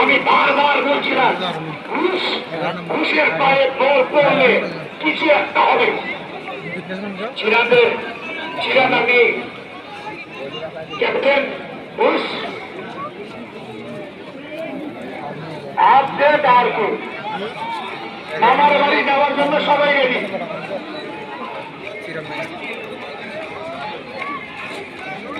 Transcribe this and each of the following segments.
আমি বারবার বলছিলাম ঘুষ ঘুষের পায়ে বল পড়লে কিছু একটা হবে। চিরাদের বাড়ি যাওয়ার জন্য সবাই রেডি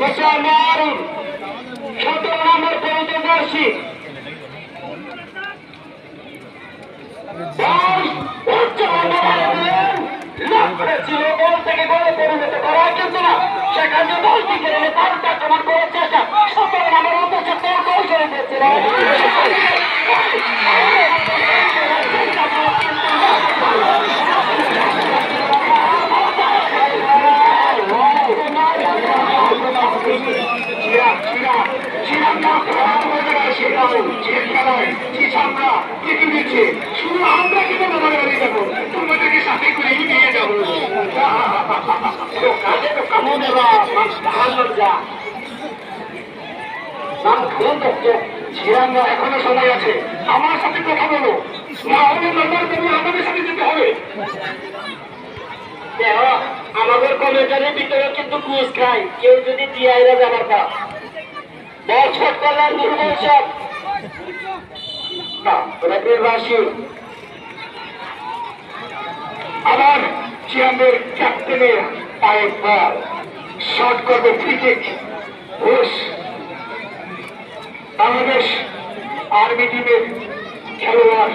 চেষ্টা মারুন। সতেরো নম্বর পর্যন্ত যাচ্ছি ছিল বল থেকে গোলে পরিণত করা কিন্তু না। সেখানে বলটি কেড়ে পাল্টা আক্রমণ করার চেষ্টা। সতেরো নম্বর অন্তর্চে তোর কৌশলে দিয়েছিল শুধু আমরা কেন বাবার বাড়ি যাব তোমাদেরকে সাথে করে নিয়ে যাব। খেয়ে না আমাদের কমেন্টারের ভিতরে কিন্তু কুচ খাই কেউ যদি দিয়াইরা যাবার বল ছট করলেন দুর্বল সব। রাশি আবার ক্যাপ্টেনের পায়ে বল শট করবে ক্রিকেট ঘোষ বাংলাদেশ আর্মি টিমের খেলোয়াড়,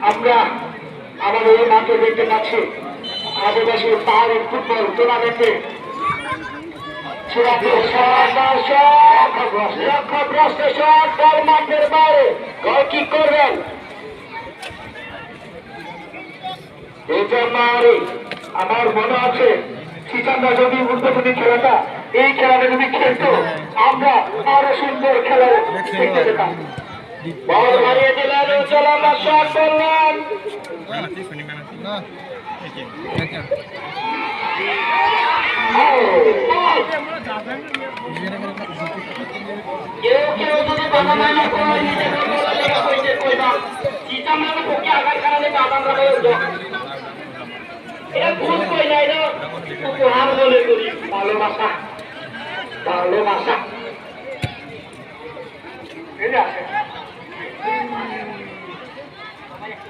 আমরা আমাদের এই মাঠে দেখতে পাচ্ছি আদিবাসী পাহাড়ের ফুটবল টুর্নামেন্টে গোল কি করবেন আমার মনে আছে চিচান্দা যদি উদ্বোধনী খেলাটা এই খেলাটা যদি খেলতো আমরা আরও সুন্দর খেলা দেখতে পেতাম বল মারিয়ে কেউ কেউ যদি বাধা মাইনা করে নিজে কইতে কইবা চিচান্দা পক্ষে আঘাত কারণে বাধা মারা এটা ভুল কই নাই রে উপহার বলে করি ভালোবাসা ভালোবাসা যে আছে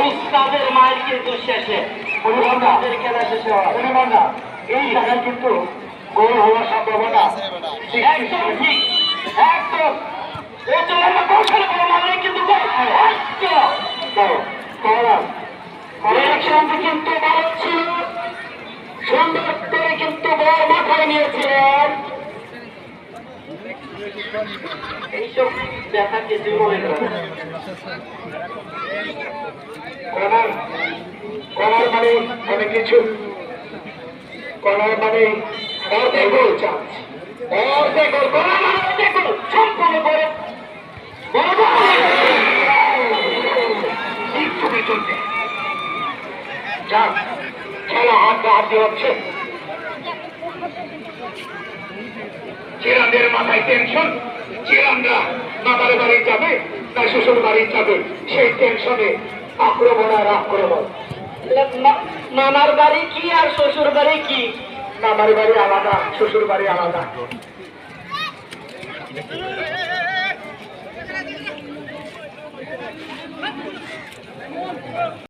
উস্তাদের মাইল কিন্তু শেষে। উস্তাদের খেলা শেষে হয়। অনুমানটা এই জায়গায় কিন্তু গোল হওয়ার সম্ভাবনা। এই জন্য আমরা এইসব দেখা কিছু মনে কর্নার কর্নার মানে অনেক কিছু। কর্নার মানে অর্ধেক অর্ধেক কর্নার মানে সম্পূর্ণ করে। যাক, খেলা হাত হাত হচ্ছে। মাথায় টেনশন চিরানরা মামার বাড়ি যাবে না শ্বশুর বাড়ি যাবে। সেই টেনশনে আক্রমণ আর আক্রমণ। মামার বাড়ি কি আর শ্বশুর বাড়ি কি? মামার বাড়ি আলাদা, শ্বশুর বাড়ি আলাদা।